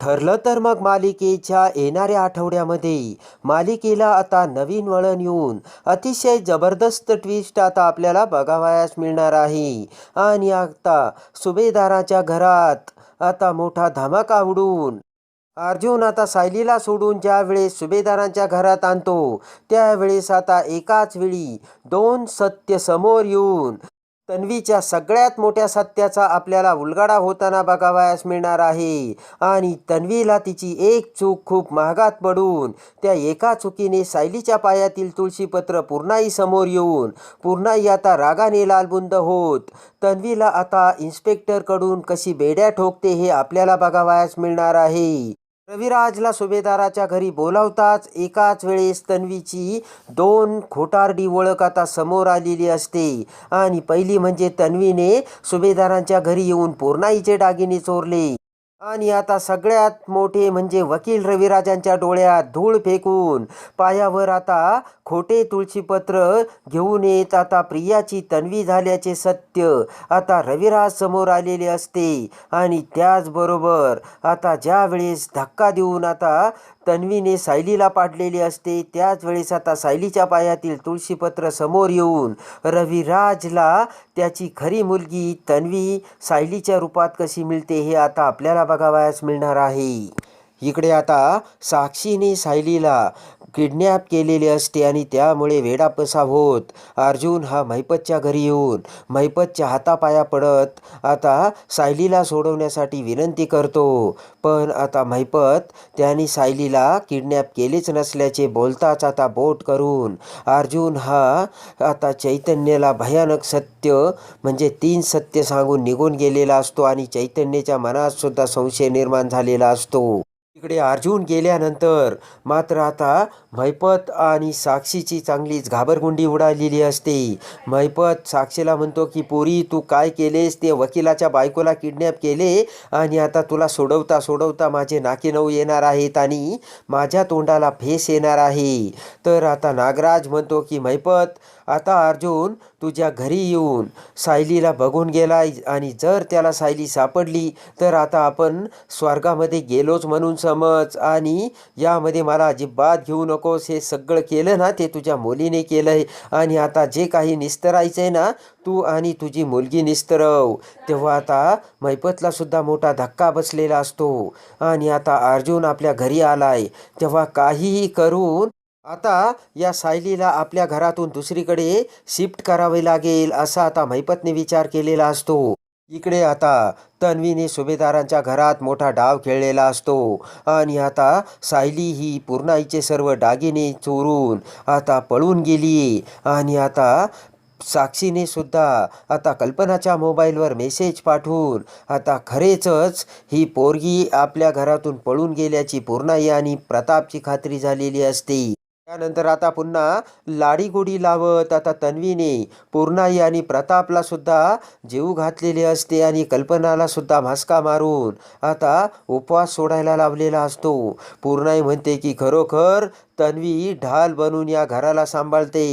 ठरलं तर मग मालिकेच्या येणाऱ्या आठवड्यामध्ये मालिकेला आता नवीन वळण येऊन अतिशय जबरदस्त ट्विस्ट आता आपल्याला बघावयास मिळणार आहे. आणि आता सुभेदाराच्या घरात आता मोठा धमाका उडून अर्जुन आता सायलीला सोडून ज्यावेळेस सुभेदारांच्या घरात आणतो त्यावेळेस आता एकाच वेळी दोन सत्य समोर येऊन तन्वीच्या सगळ्यात मोठ्या सत्याचा आपल्याला उलगडा होताना बघावयास मिळणार आहे. आणि तन्वीला तिची एक चूक खूप महागात पडून त्या एका चुकीने सायलीच्या पायातील तुळशीपत्र पूर्णाई समोर येऊन पूर्णाई आता रागाने लालबुंद होत तन्वीला आता इन्स्पेक्टरकडून कशी बेड्या ठोकते हे आपल्याला बघावयास मिळणार आहे. रविराजला सुभेदाराच्या घरी बोलावताच एकाच वेळेस तन्वीची दोन खोटारडी ओळख आता समोर आलेली असते. आणि पहिली म्हणजे तन्वीने सुभेदारांच्या घरी येऊन पूर्णाईचे दागिने चोरले. आणि आता सगळ्यात मोठे म्हणजे वकील रविराजांच्या डोळ्यात धूळ फेकून पायावर आता खोटे तुळशीपत्र घेऊन येत आता प्रियाची तन्वी झाल्याचे सत्य आता रविराज समोर आलेले असते. आणि त्याचबरोबर आता ज्या वेळेस धक्का देऊन आता तन्वीने सायलीला पाडलेली असते. त्याच वेळेस आता सायलीच्या पायातील तुळशीपत्र समोर येऊन रविराजला त्याची खरी मुलगी तन्वी सायलीच्या रूपात कशी मिळते हे आता आपल्याला बघावयास मिळणार आहे. इकडे आता साक्षीने सायलीला किडनॅप केलेले असते आणि त्यामुळे वेडापसा होत. अर्जुन हा महिपतच्या घरी येऊन महिपतच्या हातापाया पडत आता सायलीला सोडवण्यासाठी विनंती करतो. पण आता महिपत त्यांनी सायलीला किडनॅप केलेच नसल्याचे बोलताच आता बोट करून अर्जुन हा आता चैतन्याला भयानक सत्य म्हणजे तीन सत्य सांगून निघून गेलेला असतो आणि चैतन्याच्या मनात सुद्धा संशय निर्माण झालेला असतो. इकडे अर्जुन गेल्यानंतर मात्र आता मैपत आणि साक्षीची चांगलीच घाबरगुंडी उडालेली असते. मैपत साक्षीला म्हणतो की पोरी तू काय केलेस? ते वकिलाच्या बायकोला किडनॅप केले आणि आता तुला सोडवता सोडवता माझे नाके नऊ येणार आहेत आणि माझ्या तोंडाला फेस येणार आहे. तर आता नागराज म्हणतो की मैपत आता अर्जुन तुझ्या घरी येऊन सायलीला बघून गेलाय आणि जर त्याला सायली सापडली तर आता आपण स्वर्गामध्ये गेलोच म्हणून समज. आणि यामध्ये मला अजिबात घेऊ नकोस. हे सगळं केलं ना ते तुझ्या मुलीने केलं आहे आणि आता जे काही निस्तरायचं आहे ना तू आणि तुझी मुलगी निस्तरव. तेव्हा आता मैपतला सुद्धा मोठा धक्का बसलेला असतो. आणि आता अर्जुन आपल्या घरी आलाय. तेव्हा काहीही करून आता या सायलीला आपल्या घरातून दुसरीकडे शिफ्ट करावे लागेल असा आता महिपतने विचार केलेला असतो. इकडे आता तन्वीने सुभेदारांच्या घरात मोठा डाव खेळलेला असतो. आणि आता सायली ही पूर्णाईचे सर्व दागिने चोरून आता पळून गेली. आणि आता साक्षीने सुद्धा आता कल्पनाच्या मोबाईलवर मेसेज पाठवून आता खरेचच ही पोरगी आपल्या घरातून पळून गेल्याची पूर्णाई आणि प्रतापची खात्री झालेली असते. त्यानंतर आता पुन्हा लाडीगोडी लावत आता तन्वीने पूर्णाई आणि प्रतापला सुद्धा जीव घातलेले असते आणि कल्पनाला सुद्धा म्हस्का मारून आता उपवास सोडायला लावलेला असतो. पूर्णाई म्हणते की खरोखर तन्वी ढाल बनून या घराला सांभाळते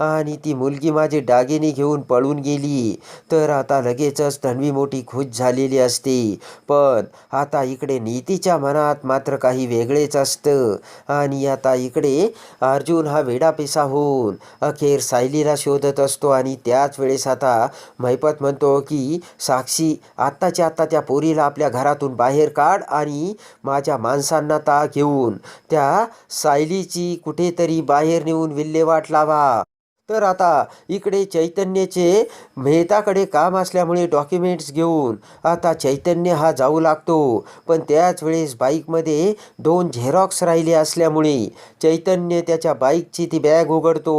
आणि ती मुलगी माझी दागिने घेऊन पळून गेली. तर आता लगेचच तन्वी मोठी खुश झालेली असते. पण आता इकडे नीतीच्या मनात मात्र काही वेगळेच असतं. आणि आता इकडे अर्जुन हा वेडापिसा होऊन अखेर सायलीला शोधत असतो आणि त्याच वेळेस आता महिपत म्हणतो की साक्षी आत्ताच्या आत्ता त्या पोरीला आपल्या घरातून बाहेर काढ आणि माझ्या माणसांना ता घेऊन त्या सायली सायलीची कुठेतरी बाहेर नेऊन विल्हेवाट लावा. तर आता इकडे चैतन्याचे मेहताकडे काम असल्यामुळे डॉक्युमेंट्स घेऊन आता चैतन्य हा जाऊ लागतो. पण त्याच वेळेस बाईकमध्ये दोन झेरॉक्स राहिले असल्यामुळे चैतन्य त्याच्या बाईकची ती बॅग उघडतो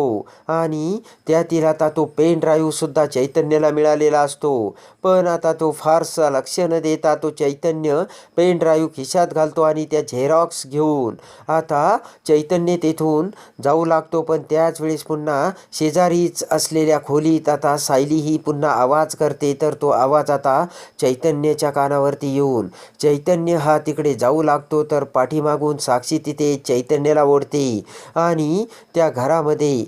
आणि त्यातील आता तो पेन ड्राईव्हसुद्धा चैतन्याला मिळालेला असतो. पण आता तो फारसा लक्ष न देता तो चैतन्य पेन ड्राईव्ह खिशात घालतो आणि त्या झेरॉक्स घेऊन आता चैतन्य तेथून जाऊ लागतो. पण त्याच वेळेस पुन्हा शेजारीच असलेल्या खोलीत आता सायली ही पुन्हा आवाज करते तर तो आवाज आता चैतन्याच्या कानावरती येऊन चैतन्य हा तिकडे जाऊ लागतो तर पाठीमागून साक्षी तिथे चैतन्याला ओढते. आणि त्या घरामध्ये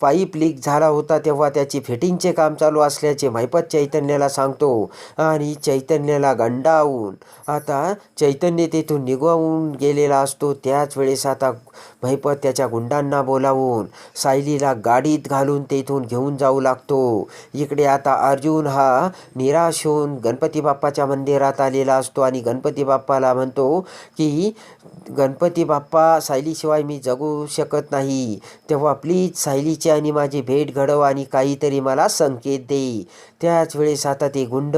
पाईप लीक झाला होता तेव्हा त्याची फिटिंगचे काम चालू असल्याचे महिपत चैतन्याला सांगतो आणि चैतन्याला गंडावून आता चैतन्य तेथून निघावून गेलेला असतो. त्याच वेळेस आता महिपत त्याच्या गुंडांना बोलावून सायलीला गाडीत घालून तेथून घेऊन जाऊ लागतो. इकडे आता अर्जुन हा निराश होऊन गणपती बाप्पाच्या मंदिरात आलेला असतो आणि गणपती बाप्पाला म्हणतो की गणपती बाप्पा सायलीशिवाय मी जगू शकत नाही. तेव्हा प्लीज सायलीची आणि माझी भेट घडव आणि काहीतरी मला संकेत दे. त्याच वेळेस आता ते गुंड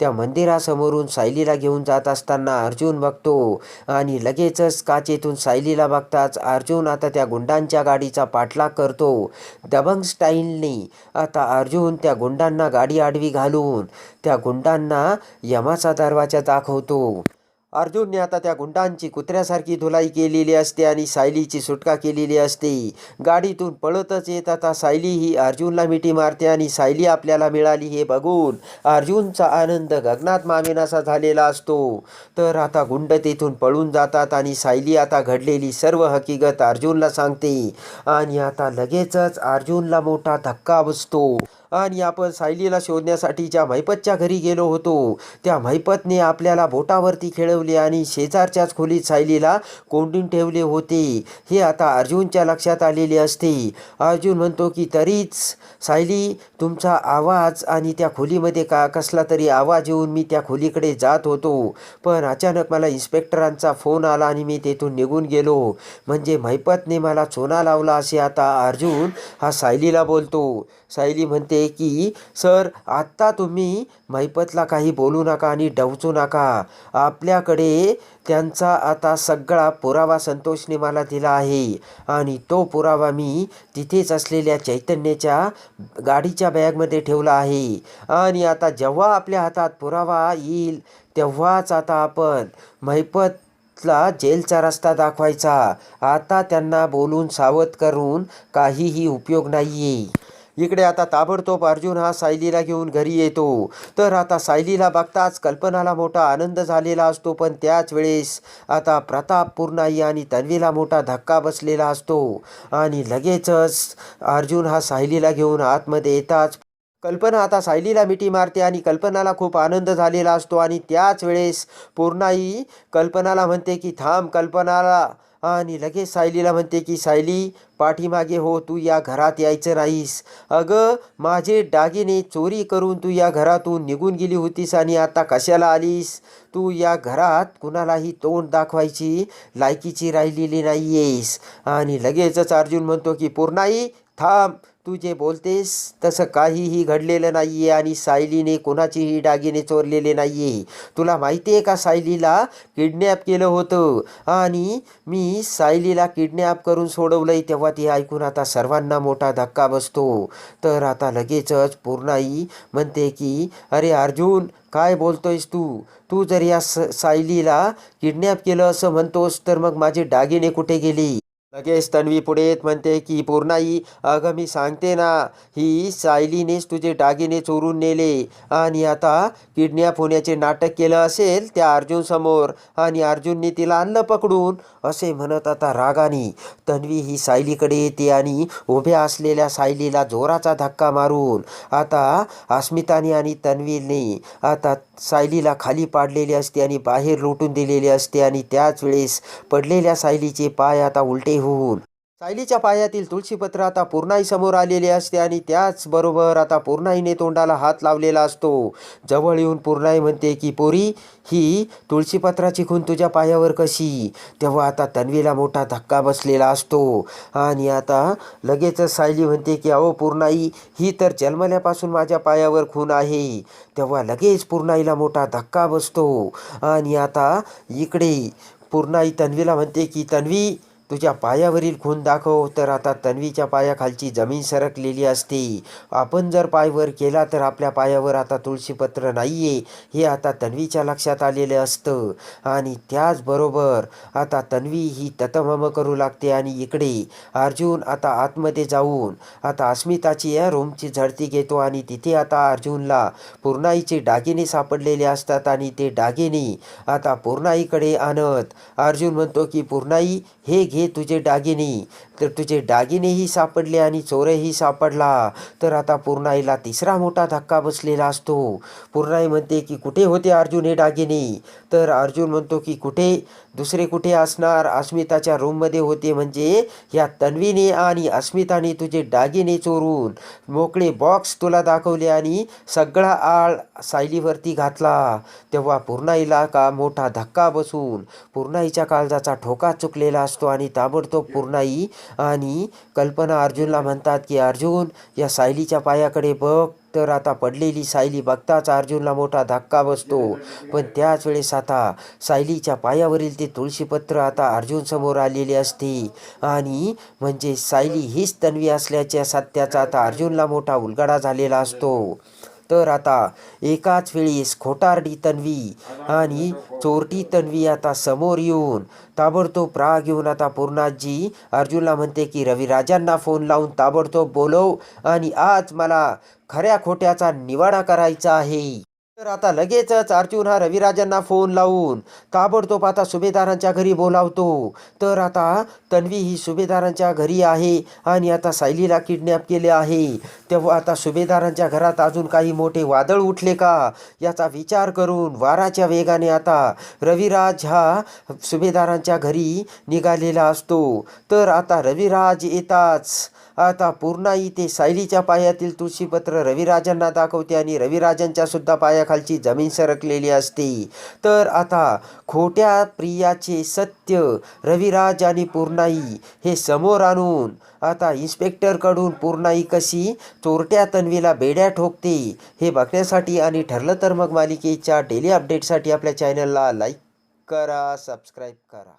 त्या मंदिरासमोरून सायलीला घेऊन जात असताना अर्जुन बघतो आणि लगेचच काचेतून सायलीला बघताच अर्जुन आता त्या गुंडांच्या गाडीचा पाठलाग करतो. दबंग स्टाईलने आता अर्जुन त्या गुंडांना गाडी आडवी घालून त्या गुंडांना यमाचा दरवाजा दाखवतो. अर्जुनने आता त्या गुंडांची कुत्र्यासारखी धुलाई केलेली असते आणि सायलीची सुटका केलेली असते. गाडीतून पळतच येत आता सायली ही अर्जुनला मिठी मारते आणि सायली आपल्याला मिळाली हे बघून अर्जुनचा आनंद गगनात मावेनासा झालेला असतो. तर आता गुंड तेथून पळून जातात आणि सायली आता घडलेली सर्व हकीकत अर्जुनला सांगते. आणि आता लगेचच अर्जुनला मोठा धक्का बसतो. आणि आपण सायलीला शोधण्यासाठी ज्या मैपतच्या घरी गेलो होतो. त्या मैपतने आपल्याला बोटावरती खेळवले आणि शेजारच्याच खोलीत सायलीला कोंडून ठेवले होते. हे आता अर्जुनच्या लक्षात आलेले असते. अर्जुन म्हणतो की तरीच सायली तुमचा आवाज आणि त्या खोलीमध्ये का कसला तरी आवाज येऊन मी त्या खोलीकडे जात होतो. पण अचानक मला इन्स्पेक्टरांचा फोन आला आणि मी तेथून निघून गेलो. म्हणजे मैपतने मला चोना लावला असे आता अर्जुन हा सायलीला बोलतो. सायली म्हणते की सर आत्ता तुम्ही मैपतला काही बोलू नका आणि डवचू नका. आपल्याकडे त्यांचा आता सगळा पुरावा संतोषने मला दिला आहे. आणि तो पुरावा मी तिथेच असलेल्या चैतन्याच्या गाडीच्या बॅगमध्ये ठेवला आहे. आणि आता जेव्हा आपल्या हातात पुरावा येईल तेव्हाच आता आपण मैपत ला जेलचा रस्ता दाखवायचा. आता त्यांना बोलून सावध करून काहीही उपयोग नाही इकडे आता ताबडतोब अर्जुन हा सायलीला घेऊन घरी येतो. तर आता सायलीला बघताच कल्पनाला मोठा आनंद झालेला असतो पण त्याच वेळेस आता प्रताप पूर्णाई आणि तन्वीला मोठा धक्का बसलेला असतो. आणि लगेचच अर्जुन हा सायलीला घेऊन आतमध्ये येताच कल्पना आता सायलीला मिठी मारते आणि कल्पनाला खूप आनंद झालेला असतो. आणि त्याच वेळेस पूर्णाई कल्पनाला म्हणते की थांब कल्पनाला आणि लगेच सायलीला म्हणते की सायली पाठीमागे हो तू या घरात यायचं नाहीस. अगं माझे दागिने चोरी करून तू या घरातून निघून गेली होतीस आणि आता कशाला आलीस? तू या घरात कुणालाही तोंड दाखवायची लायकीची राहिलेली नाही आहेस आणि लगेचच अर्जुन म्हणतो की पूर्णाई थांब. तू जे बोलतेस तसं काहीही घडलेलं नाही आहे आणि सायलीने कोणाचीही दागिने चोरलेले नाही आहे तुला माहिती आहे का सायलीला किडनॅप केलं होतं? आणि मी सायलीला किडनॅप करून सोडवलंय तेव्हा ते ऐकून आता सर्वांना मोठा धक्का बसतो. तर आता लगेचच पूर्णाई म्हणते की अरे अर्जुन काय बोलतोयस तू? तू जर या स सायलीला किडनॅप केलं असं म्हणतोस तर मग माझे दागिने कुठे गेली? लगेच तन्वी पुढे येत म्हणते की पूर्णाई अगं मी सांगते ना ही सायलीनेच तुझे दागिने चोरून नेले. आणि आता किडनॅप होण्याचे नाटक केलं असेल त्या अर्जुनसमोर आणि अर्जुनने तिला आणलं पकडून असे म्हणत आता रागाने तन्वी ही सायलीकडे येते आणि उभ्या असलेल्या सायलीला जोराचा धक्का मारून आता अस्मिताने आणि तन्वीने आता सायलीला खाली पाडलेली असते आणि बाहेर लुटून दिलेली असते आणि त्याच वेळेस पडलेल्या सायलीचे पाय आता उलटे होऊन. सायलीच्या पायातील तुळशीपत्र आता पूर्णाई समोर आलेले असते आणि त्याचबरोबर आता पूर्णाईने तोंडाला हात लावलेला असतो. जवळ येऊन पूर्णाई म्हणते की पोरी ही तुळशीपत्राची खून तुझ्या पायावर कशी? तेव्हा आता तन्वीला मोठा धक्का बसलेला असतो. आणि आता लगेचच सायली म्हणते की अहो पूर्णाई ही तर जन्मल्यापासून माझ्या पायावर खून आहे. तेव्हा लगेच पूर्णाईला मोठा धक्का बसतो. आणि आता इकडे पूर्णाई तन्वीला म्हणते की तन्वी तुझ्या पायावरील खून दाखव तर आता तन्वीच्या पायाखालची जमीन सरकलेली असते. आपण जर पाय वर केला तर आपल्या पायावर आता तुळशीपत्र नाही आहे हे आता तन्वीच्या लक्षात आलेलं असतं. आणि त्याचबरोबर आता तन्वी ही ततमम करू लागते आणि इकडे अर्जुन आता आतमध्ये जाऊन आता अस्मिताची या रूमची झडती घेतो आणि तिथे आता अर्जुनला पूर्णाईचे दागिने सापडलेले असतात आणि ते दागिने आता पूर्णाईकडे आणत अर्जुन म्हणतो की पूर्णाई हे घे तुझे दागिने. तर तुझे दागिनेही सापडले आणि चोरही सापडला. तर आता पूर्णाईला तिसरा मोठा धक्का बसलेला असतो. पूर्णाई म्हणते की कुठे होते अर्जुन हे दागिने? तर अर्जुन म्हणतो की कुठे? दुसरे कुठे असणार? अस्मिताच्या रूममध्ये होते म्हणजे या तन्वीने आणि अस्मिताने तुझे दागिने चोरून मोकळे बॉक्स तुला दाखवले आणि सगळा आळ सायलीवरती घातला. तेव्हा पूर्णाईला का मोठा धक्का बसून पूर्णाईच्या काळजाचा ठोका चुकलेला असतो आणि ताबडतोब पूर्णाई आणि कल्पना अर्जुनला म्हणतात की अर्जुन या सायलीच्या पायाकडे बघ तर आता पडलेली सायली बघताच अर्जुनला मोठा धक्का बसतो. पण त्याच वेळेस आता सायलीच्या पायावरील ते तुळशीपत्र आता अर्जुन समोर आलेले असते. आणि म्हणजे सायली हीच तन्वी असल्याच्या सत्याचा आता अर्जुनला मोठा उलगडा झालेला असतो. तर आता एकाच वेळेस खोटारडी तन्वी आणि चोरटी तन्वी आता समोर येऊन ताबडतोब राग घेऊन आता पूर्णाजी अर्जुनला म्हणते की रविराजांना फोन लावून ताबडतोब बोलव आणि आज मला खऱ्या खोट्याचा निवाडा करायचा आहे. तर आता लगेचच अर्जुन हा रविराजांना फोन लावून ताबडतोब आता सुभेदारांच्या घरी बोलावतो. तर आता तन्वी ही सुभेदारांच्या घरी आहे आणि आता सायलीला किडनॅप केले आहे. तेव्हा आता सुभेदारांच्या घरात अजून काही मोठे वादळ उठले का? याचा विचार करून वाराच्या वेगाने आता रविराज हा सुभेदारांच्या घरी निघालेला असतो. तर आता रविराज येताच आता पूर्णाई ते सायलीच्या पायातील तुळशीपत्र रविराजांना दाखवते आणि रविराजांच्या सुद्धा पायाखालची जमीन सरकलेली असते. तर आता खोट्या प्रियाचे सत्य रविराज आणि पूर्णाई हे समोर आणून आता इन्स्पेक्टरकडून पूर्णाई कशी चोरट्या तन्वीला बेड्या ठोकते हे बघण्यासाठी आणि ठरलं तर मग मालिकेच्या डेली अपडेटसाठी आपल्या चॅनलला लाईक करा सबस्क्राईब करा.